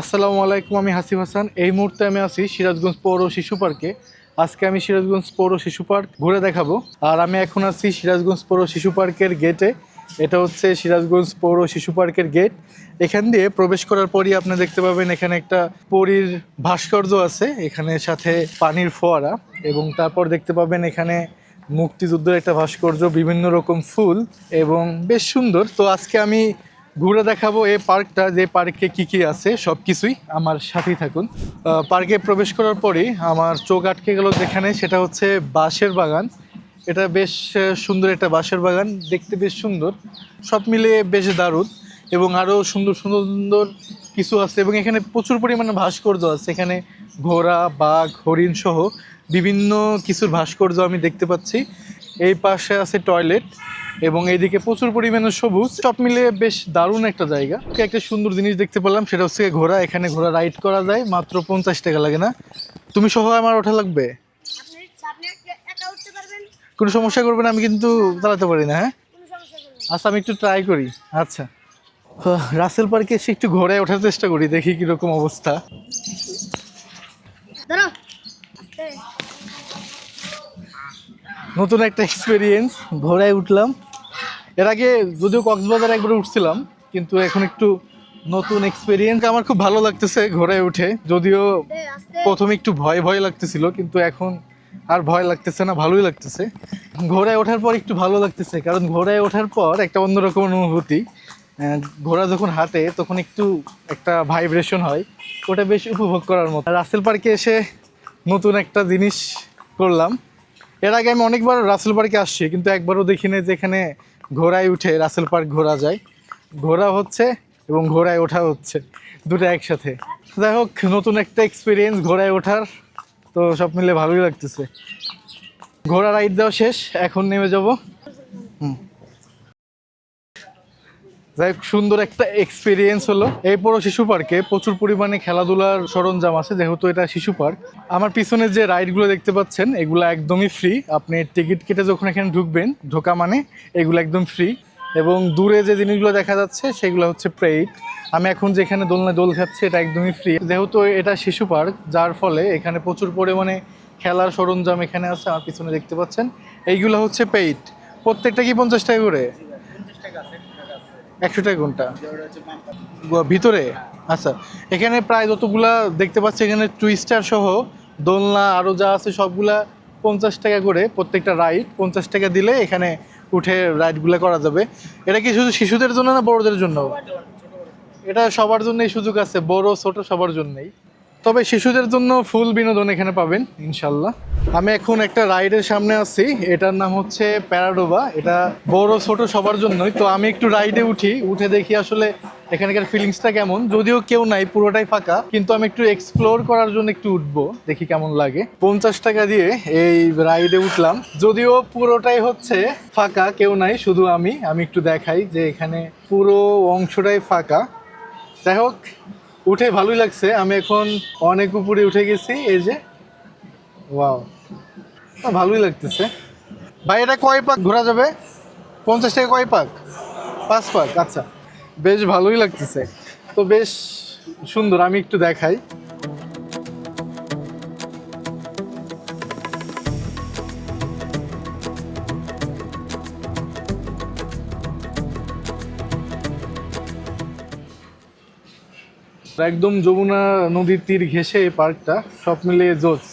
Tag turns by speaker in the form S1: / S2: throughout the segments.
S1: আসসালামু আলাইকুম, আমি হাসিফ হাসান। এই মুহূর্তে আমি আছি সিরাজগঞ্জ পৌর শিশু পার্কে। আজকে আমি সিরাজগঞ্জ পৌর শিশু পার্ক ঘুরে দেখাবো। আর আমি এখন আছি সিরাজগঞ্জ পৌর শিশু পার্কের গেটে এটা হচ্ছে সিরাজগঞ্জ পৌর শিশু পার্কের গেট এখান দিয়ে প্রবেশ করার পরই আপনি দেখতে পাবেন এখানে একটা পরীর ভাস্কর্য আছে। এখানে সাথে পানির ফোয়ারা এবং তারপর দেখতে পাবেন এখানে মুক্তিযুদ্ধের একটা ভাস্কর্য, বিভিন্ন রকম ফুল এবং বেশ সুন্দর। তো আজকে আমি ঘুরে দেখাবো এই পার্কটা, যে পার্কে কি কি আছে সব কিছুই আমার সাথেই থাকুন। পার্কে প্রবেশ করার পরেই আমার চোখ আটকে গেল যেখানে, সেটা হচ্ছে বাঁশের বাগান। এটা বেশ সুন্দর একটা বাঁশের বাগান, দেখতে বেশ সুন্দর। সব মিলিয়ে বেশ দারুণ এবং আরও সুন্দর সুন্দর সুন্দর কিছু আছে এবং এখানে প্রচুর পরিমাণে ভাস্কর্য আছে। এখানে ঘোড়া, বাঘ, হরিণ সহ বিভিন্ন কিছুর ভাস্কর্য আমি দেখতে পাচ্ছি। এই পাশে আছে টয়লেট। এবং এইদিকে প্রচুর পরিমাণে সবুজ। সব মিলিয়ে বেশ দারুণ একটা জায়গা। একটা সুন্দর জিনিস দেখতে পেলাম সেটা হচ্ছে ঘোড়া। এখানে ঘোড়া রাইড করা যায় মাত্র পঞ্চাশ টাকা লাগে না। তুমি সহ আমার ওঠা লাগবে? কোনো সমস্যা করবে না আমি কিন্তু চালাতে পারি না হ্যাঁ। আচ্ছা আমি একটু ট্রাই করি। আচ্ছা। রাসেল পার্কে এসে একটু ঘোড়ায় ওঠার চেষ্টা করি দেখি কীরকম অবস্থা। নতুন একটা এক্সপিরিয়েন্স ঘোড়ায় উঠলাম। এর আগে যদিও কক্সবাজার একবার উঠছিলাম, কিন্তু এখন একটু নতুন এক্সপিরিয়েন্স আমার খুব ভালো লাগতেছে ঘোড়ায় উঠে, যদিও। প্রথমে একটু ভয় ভয় লাগতেছিল, কিন্তু এখন আর ভয় লাগতেছে না, ভালোই লাগতেছে। ঘোড়ায় ওঠার পর একটু ভালো লাগতেছে, কারণ ঘোড়ায় ওঠার পর একটা অন্যরকম অনুভূতি। ঘোড়া যখন হাঁটে, তখন একটু একটা ভাইব্রেশন হয়, ওটা বেশ উপভোগ করার মতো। রাসেল পার্কে এসে নতুন একটা জিনিস করলাম। এর আগে আমি অনেকবার রাসেল পার্কে আসছি, কিন্তু একবারও দেখিনি যে এখানে ঘোড়ায় উঠে রাসেল পার্ক ঘোরা যায়। ঘোরা হচ্ছে এবং ঘোড়ায় ওঠা হচ্ছে, দুটো একসাথে। যাই হোক, নতুন একটা এক্সপিরিয়েন্স ঘোড়ায় ওঠার, তো সব মিলে ভালোই লাগতেছে। ঘোড়া রাইড দেওয়া শেষ, এখন নেমে যাব। যাই সুন্দর একটা এক্সপিরিয়েন্স হলো। এই পুরো শিশু পার্কে প্রচুর পরিমাণে খেলাধুলার সরঞ্জাম আছে, যেহেতু এটা শিশু পার্ক। আমার পিছনে যে রাইডগুলো দেখতে পাচ্ছেন, এগুলো একদমই ফ্রি আপনি টিকিট কেটে যখন এখানে ঢুকবেন, ঢোকা মানে এগুলো একদম ফ্রি এবং দূরে যে জিনিসগুলো দেখা যাচ্ছে, সেগুলো হচ্ছে পেইড আমি এখন যেখানে দোলনা দোল খাচ্ছি, এটা একদমই ফ্রি যেহেতু এটা শিশু পার্ক, যার ফলে এখানে প্রচুর পরিমাণে খেলার সরঞ্জাম এখানে আছে, আমার পিছনে দেখতে পাচ্ছেন। এইগুলো হচ্ছে পেইড প্রত্যেকটা কি পঞ্চাশ টাকা করে? একশো টাকা ঘণ্টা ভিতরে? আচ্ছা। এখানে প্রায় যতগুলা দেখতে পাচ্ছি, এখানে টুইস্টার সহ দোলনা আরও যা আছে সবগুলা পঞ্চাশ টাকা করে প্রত্যেকটা রাইড পঞ্চাশ টাকা দিলে এখানে উঠে রাইডগুলো করা যাবে। এটা কি শুধু শিশুদের জন্য না বড়দের জন্য? এটা সবার জন্যই সুযোগ আছে, বড়, ছোট সবার জন্যই। তবে শিশুদের জন্য ফুল বিনোদন এখানে পাবেন, ইনশাল্লাহ। আমি এখন একটা রাইডের সামনে আছি, এটার নাম হচ্ছে প্যারাডোবা। এটা বড় ছোট সবার জন্যই, তো আমি একটু রাইডে উঠি, উঠে দেখি আসলে এখানকার ফিলিংসটা কেমন। যদিও কেউ নাই, পুরোটাই ফাঁকা, কিন্তু আমি একটু এক্সপ্লোর করার জন্য একটু উঠবো, দেখি কেমন লাগে। পঞ্চাশ টাকা দিয়ে এই রাইডে উঠলাম। যদিও পুরোটাই হচ্ছে ফাঁকা, কেউ নাই, শুধু আমি। আমি একটু দেখাই যে এখানে পুরো অংশটাই ফাঁকা। যাই হোক উঠে ভালোই লাগছে। আমি এখন অনেক উপরে উঠে গেছি, এই যে। ওয়াও ভালোই লাগতেছে। ভাই, এটা কয় পাক? ঘোরা যাবে? পঞ্চাশ টাকা কয় পাক? পাঁচ পাক আচ্ছা। বেশ ভালোই লাগতেছে। তো বেশ সুন্দর, আমি একটু দেখাই। একদম যমুনা নদীর তীর ঘেঁষে এই পার্কটা, সব মিলিয়ে জোস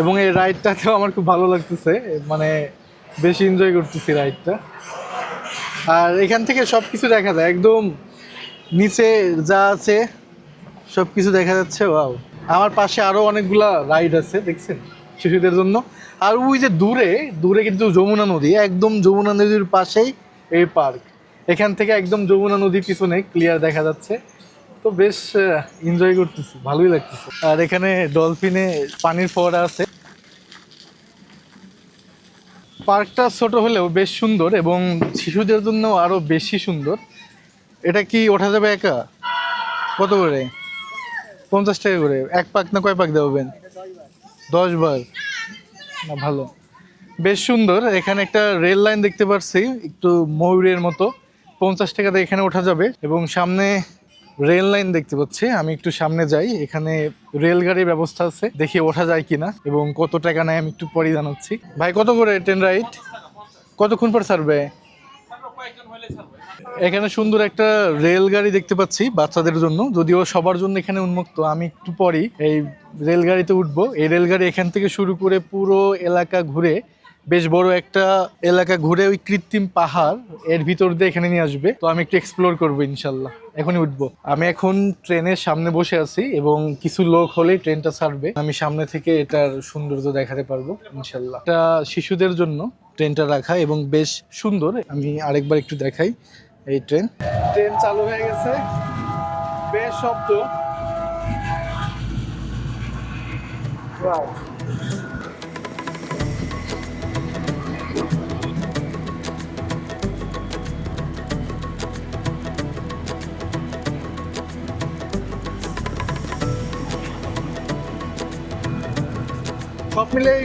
S1: এবং এই রাইডটাতেও আমার খুব ভালো লাগতেছে মানে বেশি এনজয় করতেছি রাইডটা। আর এখান থেকে সব কিছু দেখা যায়, একদম নিচে যা আছে সব কিছু দেখা যাচ্ছে ওয়াও আমার পাশে আরও অনেকগুলা রাইড আছে, দেখছেন? শিশুদের জন্য। আর ওই যে দূরে দূরে কিন্তু যমুনা নদী, একদম যমুনা নদীর পাশেই এই পার্ক। এখান থেকে একদম যমুনা নদীর পিছনে ক্লিয়ার দেখা যাচ্ছে। তো বেশ এনজয় করতেছি, ভালোই লাগতেছে। আর এখানে ডলফিনে পানির ফোয়ারা আছে। পার্কটা ছোট হলেও বেশ সুন্দর এবং শিশুদের জন্য আরও বেশি সুন্দর। এটা কি ওঠা যাবে একা? কত করে? পঞ্চাশ টাকা করে। এক পাক না কয় পাক দেবেন দশ বার। না, ভালো। বেশ সুন্দর। এখানে একটা রেল লাইন দেখতে পাচ্ছি একটু ময়ূরের মতো। পঞ্চাশ টাকাতে এখানে ওঠা যাবে এবং সামনে রেল লাইন দেখতে পাচ্ছি। আমি একটু সামনে যাই। এখানে রেলগাড়ির ব্যবস্থা আছে। দেখি ওঠা যায় কিনা এবং কত টাকা নেয় আমি একটু পরে জানাচ্ছি। ভাই, কত করে ট্রেন রাইড কতক্ষণ পর ছাড়বে? এখানে সুন্দর একটা রেলগাড়ি দেখতে পাচ্ছি বাচ্চাদের জন্য। যদিও সবার জন্য এখানে উন্মুক্ত, আমি একটু পরেই এই রেলগাড়িতে উঠবো। এই রেলগাড়ি এখান থেকে শুরু করে পুরো এলাকা ঘুরে বেশ বড় একটা এলাকা ঘুরে ওই কৃত্রিম পাহাড় এর ভিতর দিয়ে এখানে নিয়ে আসবে। তো আমি একটু এক্সপ্লোর করব ইনশাল্লাহ। এখনই উঠবো। আমি এখন ট্রেনের সামনে বসে আছি এবং কিছু লোক হলেই ট্রেনটা ছাড়বে। আমি সামনে থেকে এটার সৌন্দর্য দেখাতে পারব, ইনশাল্লাহ। এটা শিশুদের জন্য ট্রেনটা রাখা এবং বেশ সুন্দর। আমি আরেকবার একটু দেখাই এই ট্রেন। ট্রেন চালু হয়ে গেছে। বেশ শব্দ। সব মিলেই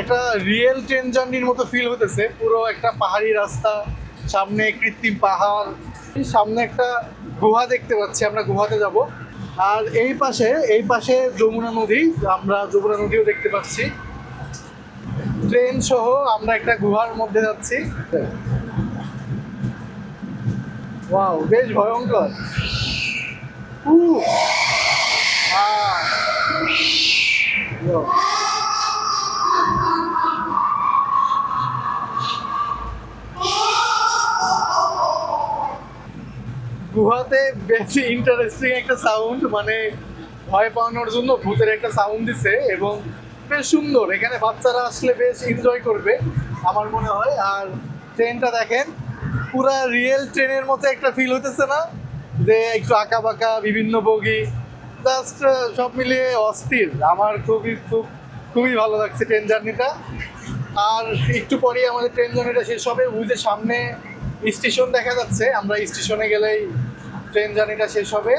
S1: একটা রিয়েল ট্রেন জার্নির মতো ফিল হতেছে পুরো একটা পাহাড়ি রাস্তা, সামনে কৃত্রিম পাহাড়, সামনে একটা গুহা দেখতে পাচ্ছি, আমরা গুহাতে যাব। আর এই পাশে এই পাশে যমুনা নদী, আমরা যমুনা নদীও দেখতে পাচ্ছি। ট্রেন সহ আমরা একটা গুহার মধ্যে যাচ্ছি। ওয়াও বেশ ভয়ঙ্কর। উহ! আহ! গুহাতে বেশি ইন্টারেস্টিং একটা সাউন্ড মানে ভয় পাওয়ানোর জন্য ভূতের একটা সাউন্ড দিছে এবং বেশ সুন্দর। এখানে বাচ্চারা আসলে বেশ এনজয় করবে, আমার মনে হয়। আর ট্রেনটা দেখেন, পুরা রিয়েল ট্রেনের মতো একটা ফিল হতেছে না, যে একটু আঁকা বাঁকা বিভিন্ন বগি জাস্ট সব মিলিয়ে অস্থির। আমার খুবই, খুব, খুবই ভালো লাগছে ট্রেন জার্নিটা আর একটু পরেই আমাদের ট্রেন জার্নিটা শেষ হবে। যে সামনে স্টেশন দেখা যাচ্ছে, আমরা স্টেশনে গেলেই ট্রেন জার্নিটা শেষ হবে।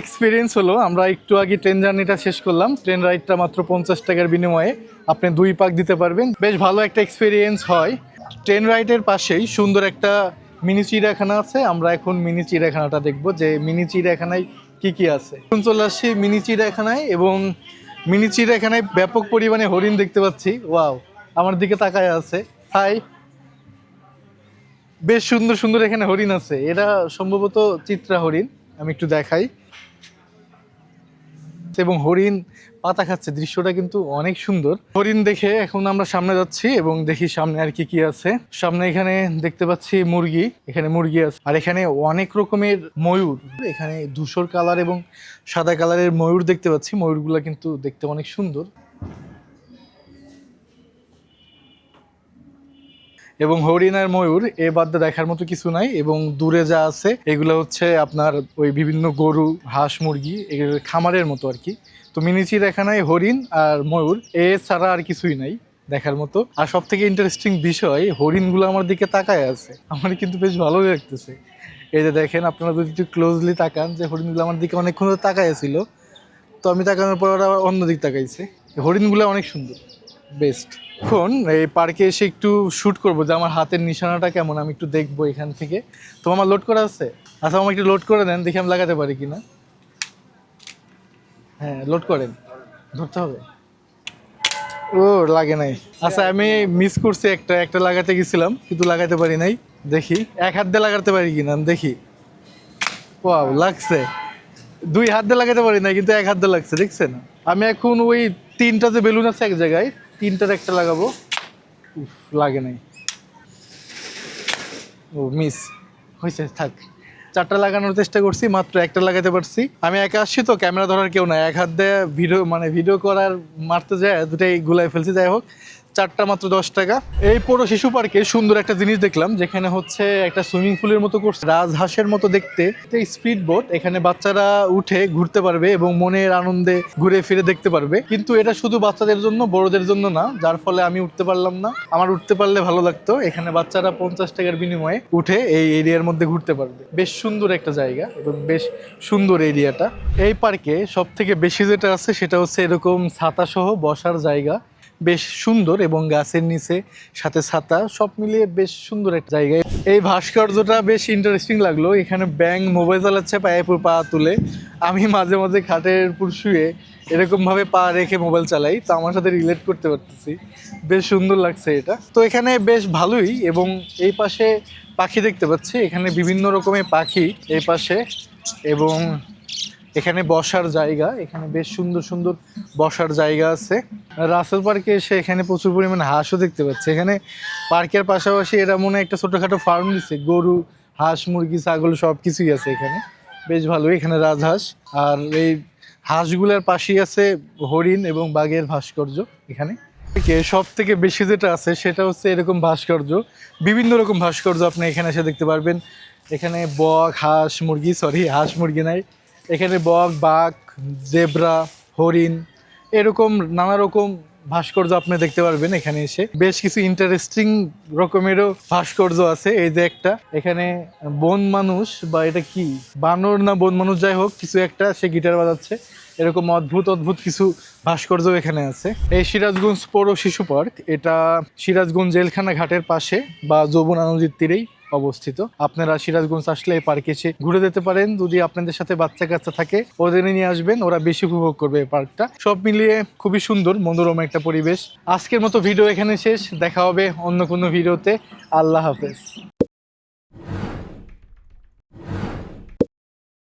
S1: এক্সপিরিয়েন্স হলো, আমরা একটু আগে ট্রেন জার্নিটা শেষ করলাম। ট্রেন রাইডটা মাত্র পঞ্চাশ টাকার বিনিময়ে আপনি দুই পাক দিতে পারবেন। বেশ ভালো একটা এক্সপিরিয়েন্স হয়। ট্রেন রাইডের পাশেই সুন্দর একটা মিনি চিড়িয়াখানা আছে। আমরা এখন মিনি চিড়িয়াখানাটা দেখব যে মিনি চিড়িয়াখানায় কি কি আছে। এখন চলে আসছি মিনি চিড়িয়াখানায় এবং মিনি চিড়িয়াখানায় ব্যাপক পরিমাণে হরিণ দেখতে পাচ্ছি। ওয়াও আমার দিকে তাকায় আছে। হাই বেশ সুন্দর সুন্দর এখানে হরিণ আছে। এটা সম্ভবত চিত্রা হরিণ, আমি একটু দেখাই। এবং হরিণ পাতা খাচ্ছে, দৃশ্যটা কিন্তু অনেক সুন্দর। হরিণ দেখে এখন আমরা সামনে যাচ্ছি এবং দেখি সামনে আর কি কি আছে। সামনে এখানে দেখতে পাচ্ছি মুরগি, এখানে মুরগি আছে। আর এখানে অনেক রকমের ময়ূর। এখানে ধূসর কালার এবং সাদা কালারের ময়ূর দেখতে পাচ্ছি। ময়ূরগুলো কিন্তু দেখতে অনেক সুন্দর। এবং হরিণ আর ময়ূর এ বাদ দেখার মতো কিছু নাই এবং দূরে যা আছে, এগুলো হচ্ছে আপনার ওই বিভিন্ন গরু, হাঁস, মুরগি, এগুলো খামারের মতো আর কি। তো মিনিচি দেখা নাই হরিণ আর ময়ূর, এ ছাড়া আর কিছুই নাই দেখার মতো। আর সব থেকে ইন্টারেস্টিং বিষয়, হরিণগুলো আমার দিকে তাকায় আছে। আমার কিন্তু বেশ ভালো লাগতেছে। এই যে দেখেন, আপনারা যদি একটু ক্লোজলি তাকান যে হরিণগুলো আমার দিকে অনেকক্ষণ ধরে তাকায় ছিল, তো আমি তাকানোর পর ওরা অন্য দিক তাকাইছে। হরিণগুলো অনেক সুন্দর বেস্ট এখন এই পার্কে এসে একটু শ্যুট করব যে আমার হাতের নিশানাটা কেমন, আমি একটু দেখব এখান থেকে। তো আমার লোড করা আছে? আচ্ছা আমাকে একটু লোড করে দেন, দেখি আমি লাগাতে পারি কি না হ্যাঁ লোড করেন। ধরতে হবে। ও, লাগে নাই। আচ্ছা আমি মিস করছি একটা একটা লাগাতে গেছিলাম, কিন্তু লাগাতে পারি নাই। দেখি, এক হাত দিয়ে লাগাতে পারি কিনা দেখি। ওয়াও লাগছে। দুই হাত দিয়ে লাগাতে পারি না কিন্তু এক হাত দিয়ে লাগছে, দেখছেন? আমি এখন ওই তিনটা যে বেলুন আছে এক জায়গায় তিনটার একটা লাগাবো। উফ, লাগে নাই। ও মিস হয়েছে থাক। চারটা লাগানোর চেষ্টা করছি মাত্র একটা লাগাতে পারছি। আমি একা আসছি তো ক্যামেরা ধরার কেউ না এক হাত দিয়ে ভিডিও মানে ভিডিও করার মারতে যায় দুটাই গুলাই ফেলছি যাই হোক। চারটা মাত্র দশ টাকা। এই পুরো শিশু পার্কে সুন্দর একটা জিনিস দেখলাম, যেখানে হচ্ছে একটা সুইমিং পুলের মতো করছে। রাজহাঁসের মতো দেখতে। স্পিড বোট এখানে বাচ্চারা উঠে ঘুরতে পারবে এবং মনের আনন্দে ঘুরে ফিরে দেখতে পারবে। কিন্তু এটা শুধু বাচ্চাদের জন্য, বড়দের জন্য না, যার ফলে আমি উঠতে পারলাম না। আমার উঠতে পারলে ভালো লাগতো। এখানে বাচ্চারা পঞ্চাশ টাকার বিনিময়ে উঠে এই এরিয়ার মধ্যে ঘুরতে পারবে। বেশ সুন্দর একটা জায়গা এবং বেশ সুন্দর এরিয়াটা। এই পার্কে সব থেকে বেশি যেটা আছে, সেটা হচ্ছে এরকম ছাতা সহ বসার জায়গা। বেশ সুন্দর এবং গাছের নিচে সাথে ছাতা, সব মিলিয়ে বেশ সুন্দর একটা জায়গায়। এই ভাস্কর্যটা বেশ ইন্টারেস্টিং লাগল। এখানে ব্যাং মোবাইল চালাচ্ছে পায়ে পা তুলে। আমি মাঝে মাঝে খাটের উপর শুয়ে এরকমভাবে পা রেখে মোবাইল চালাই, তো আমার সাথে রিলেট করতে পারতেছি। বেশ সুন্দর লাগছে এটা। তো এখানে বেশ ভালোই এবং এই পাশে পাখি দেখতে পাচ্ছি। এখানে বিভিন্ন রকমের পাখি এই পাশে এবং এখানে বসার জায়গা, এখানে বেশ সুন্দর সুন্দর বসার জায়গা আছে। রাসেল পার্কে এসে এখানে প্রচুর পরিমাণে হাঁসও দেখতে পাচ্ছি। এখানে পার্কের পাশাপাশি এরা মনে একটা ছোটোখাটো ফার্ম দিচ্ছে গরু, হাঁস, মুরগি, ছাগল সব কিছুই আছে এখানে। বেশ ভালো, এখানে রাজহাঁস। আর এই হাঁসগুলোর পাশেই আছে হরিণ এবং বাঘের ভাস্কর্য এখানে। সব থেকে বেশি যেটা আছে, সেটা হচ্ছে এরকম ভাস্কর্য। বিভিন্ন রকম ভাস্কর্য আপনি এখানে এসে দেখতে পারবেন। এখানে বক, হাঁস, মুরগি সরি হাঁস, মুরগি নাই। এখানে বক, বাঘ, জেব্রা, হরিণ, এরকম নানা রকম ভাস্কর্য আপনি দেখতে পারবেন এখানে এসে। বেশ কিছু ইন্টারেস্টিং রকমেরও ভাস্কর্য আছে, এই যে একটা। এখানে বন মানুষ, বা এটা কি? বানর না বন মানুষ, যাই হোক, কিছু একটা সে গিটার বাজাচ্ছে। এরকম অদ্ভুত অদ্ভুত কিছু ভাস্কর্য এখানে আছে। এই সিরাজগঞ্জ পৌর শিশু পার্ক, এটা সিরাজগঞ্জ জেলখানা ঘাটের পাশে, বা যমুনা নদীর তীরেই। অবস্থিত। আপনারা সিরাজগঞ্জ আসলে এই পার্কে এসে ঘুরে যেতে পারেন। যদি আপনাদের সাথে বাচ্চা কাচ্চা থাকে, ওদের নিয়ে আসবেন। ওরা বেশি উপভোগ করবে এই পার্কটা। সব মিলিয়ে খুবই সুন্দর, মনোরম একটা পরিবেশ। আজকের মতো ভিডিও এখানে শেষ। দেখা হবে অন্য কোনো ভিডিওতে। আল্লাহ হাফেজ।